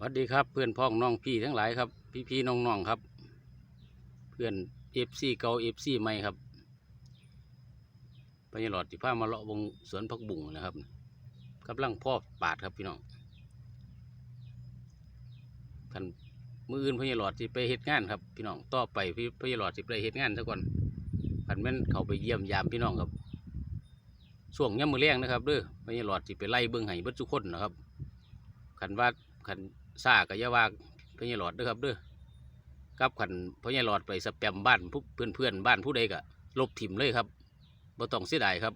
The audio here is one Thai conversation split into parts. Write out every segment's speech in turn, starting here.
สวัสดีครับเพื่อนพ้องน้องพี่ทั้งหลายครับ พี่พี่น้องน้องครับ เพื่อนเอฟซีเก่าเอฟซีใหม่ครับพญาหลอดที่พามาเลาะวงสวนพักบุ่งนะครับกำลังพ่อปาดครับพี่น้องท่านมืออื่นพญาหลอดที่ไปเฮ็ดงานครับพี่น้องต่อไปพี่พญาหลอดที่ไปเฮ็ดงานซะก่อนพันแม่นเขาไปเยี่ยมยามพี่น้องครับช่วงย่ำมือแรงนะครับเด้อพญาหลอดที่ไปไล่เบิ้องไห้เบิดทุคนนะครับขันว่าขัน ซาก็อย่าว่าพญาหลอดเด้อครับเด้อกับขันพญาหลอดไปสแปมบ้านผู้เพื่อนเพื่อนบ้านผู้ใดก็ลบถิ่มเลยครับบ่ต้องเสียดายครับ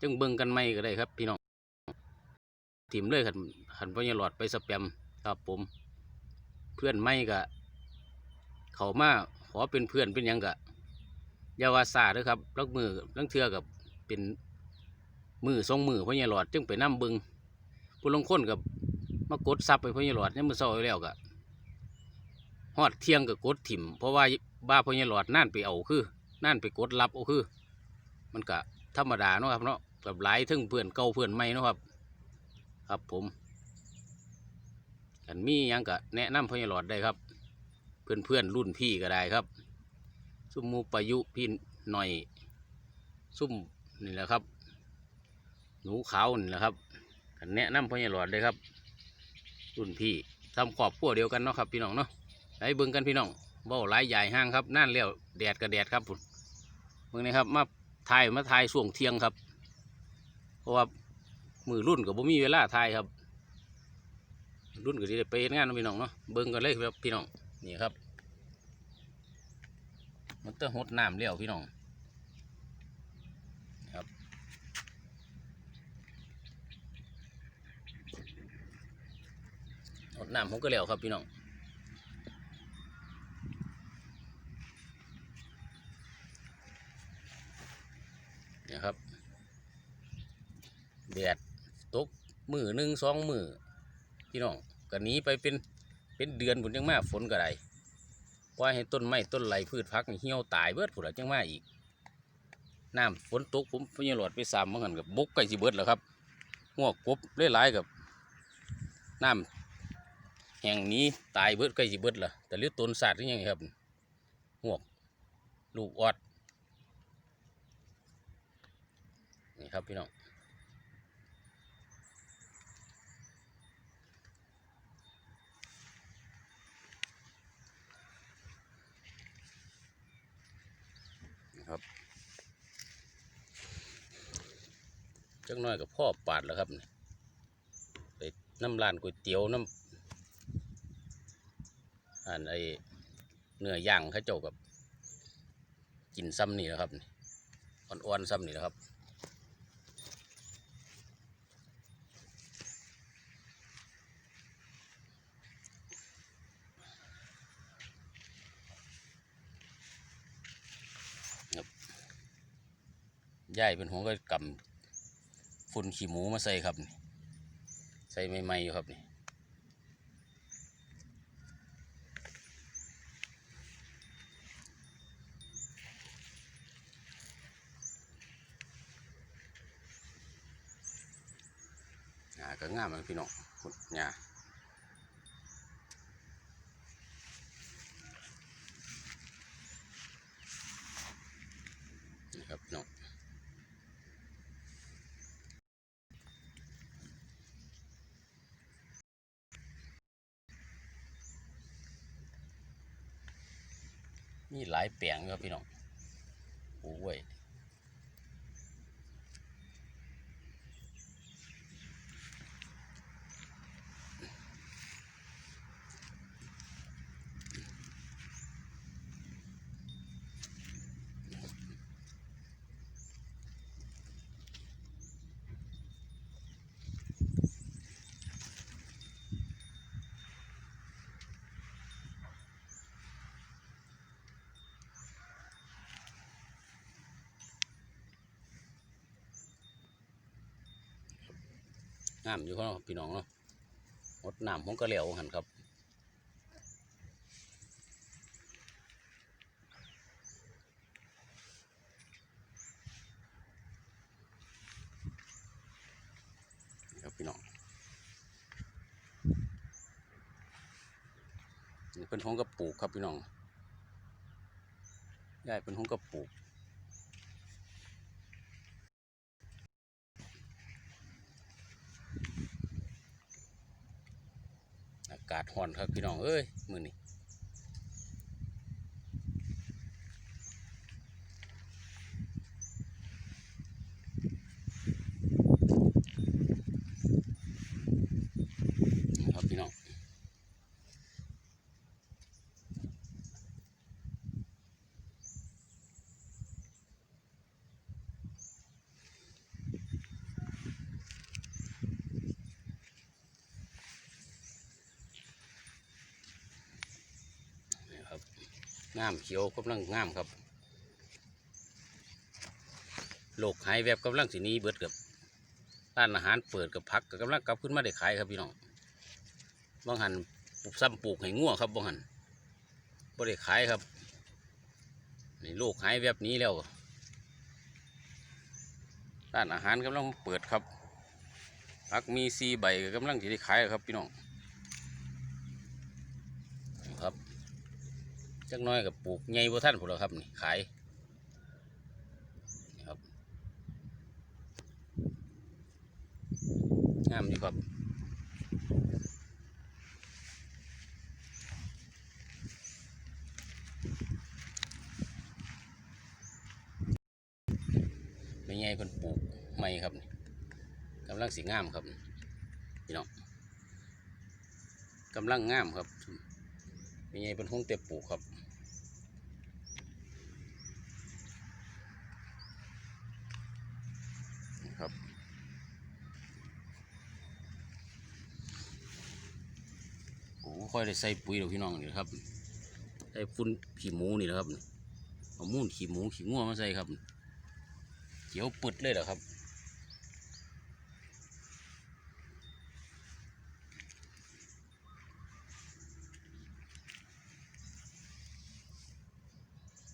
จึงเบิ่งกันไม่ก็ได้ครับ พี่น้องถิ่มเลยขันขันพญาหลอดไปสแปมครับผม เพื่อนไม่ก็เขามาขอเป็นเพื่อนเป็นยังกะยาว่าซาด้อครับลักมือลังเทือกับเป็นมือสองมือพญาหลอด จึงไปนํเบิงผู้ลงคนกับากดซับไปพญาหลอดเนี่ยมันเศร้าอยู่แล้วก็ฮอดเที่ยงก็กดถิ่ม เพราะว่าบ้าพญาหลอดนั่นไปเอาคือนั่นไปกดรับเอาคือ มันก็ธรรมดาเนาะครับเนาะกับหลายทึ่งเพื่อนเก่าเพื่อนใหม่เนาะครับ ครับผมกันมียังก็แนะนำพญาหลอดได้ครับ เพื่อนเพื่อนรุ่นพี่ก็ได้ครับ ซุ่มมูประยุพี่หน่อย ซุ่มนี่แหละครับ หนูขาวนี่แหละครับกันแนะนำพญาหลอดเลยครับ รุ่นพี่ทำขอบพัวเดียวกันเนาะครับพี่น้องเนาะไปเบิ่งกันพี่น้องเบ้าหลายใหญ่ห้างครับนั่นเลี้ยวแดดกับแดดครับพุ่นเบิ่งนี่ครับมาถ่ายมาถ่ายช่วงเที่ยงครับ เพราะว่ามือรุ่นกับบ่มีเวลาถ่ายครับ รุ่นก็จะได้ไปงานพี่น้องเนาะเบิ่งกันเลยครับพี่น้องนี่ครับ มันเตอหดน้ำเลี้ยวพี่น้องครับ หด น้ำผมก็แล้วครับพี่น้องเนี่ยครับแดดตกมือหนึ่งสองมือพี่น้องก็หนีไปเป็นเป็นเดือนผุนยังมาฝนก็ได้ปล่อยให้ต้นไม้ต้นไหลพืชพักนี่เหี่ยวตายเบิดผุนละจังมาอีกน้ำฝนตกผมพญาหลอดไปสามมันกันกับบกไก่สิเบิดแล้วครับหัวกบหลายๆกับน้ำ แห่งนี้ตายเบิดใกล้สิเบิดละแต่เลือดต้นศาสตร์นี่ยังไงครับหวกลูกออดนี่ครับพี่น้องครับจักหน้อยกับพ่อปาดแล้วครับนี่ไปน้ำร้านก๋วยเตี๋ยวน้ำ อันไอเนื้อย่างเขาเจ้ากับกินซ้ำนี่แหละครับอ่อนๆซ้ำนี่และครับครับย่ายเป็นหัวก็กำฝุ่นขี้หมูมาใส่ครับนี่ใส่ใหม่ๆอยู่ครับนี่าก็งามเลยพี่น้องพุดหญ้านี่ครับน้องมีหลายแปลงครับพี่น้องปลูก ไว้น้ำอยู่ข้างนอกพี่น้องเนาะหดน้ำผมก็เหลวหันครับนี่ครับพี่น้องนี่เป็นห้องกระปลูกครับพี่น้องยายเป็นห้องกระปลูกากาศห่อนครับพี่น้องเอ้ยมือนี้นี่ครับพี่น้องนี่ครับ งามเขียวกำลังงามครับโลกหายแวบกำลังสีนี้เบิดกับร้านอาหารเปิดกับพักก็กำลังกลับขึ้นมาได้ขายครับพี่น้องบางหันปลูกซ้ำปลูกให้งัวครับบางหันบ่ได้ขายครับนี่โลกหายแวบนี้แล้วร้านอาหารกำลังเปิดครับพักมีซีใบก็กำลังจะได้ขายครับพี่น้องครับ จักน้อยกับปลูกไงบ่ท่านผมแล้วครับนี่ขายครับงามดีครับไม่ไงเพิ่นปลูกใหม่ครับกำลังสีงามครับพี่น้องกำลังงามครับม่ไงเป็นห้องเต็บปลูกครับ ครับ โอ้ค่อยได้ใส่ปุ๋ยเดี๋ยวพี่น้องนี่ครับใส่ฟุ้นขี้หมูนี่นะครับเอามูนขี้หมูขี้ง่วมาใส่ครับเขียวปึดเลยเหรอครับ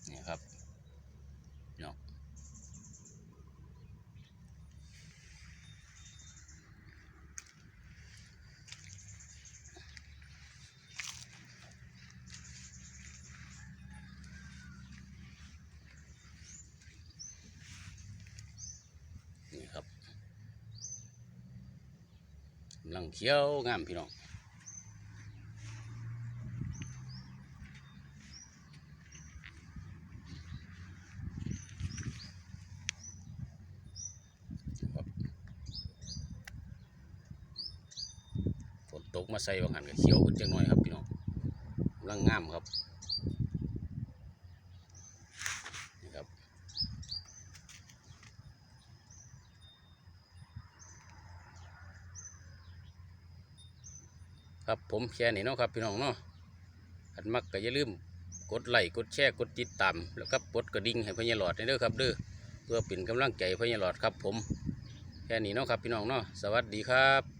นี่ครับพี่น้อง นี่ครับ กำลังเขียวงามพี่น้องฝนตกมาใส่บางหันก็เขียวขึ้นจังหน่อยครับพี่น้องกำลังงามครับนี่ครับ ครับผมแค่นี้เนาะครับพี่น้องเนาะอันมักก็อย่าลืมกดไลค์กดแชร์กดติดตามแล้วก็กดกระดิ่งให้พญาหลอดเด้อครับเด้อเพื่อเป็นกำลังใจพญาหลอดครับผมแค่นี้เนาะครับพี่น้องเนาะสวัสดีครับ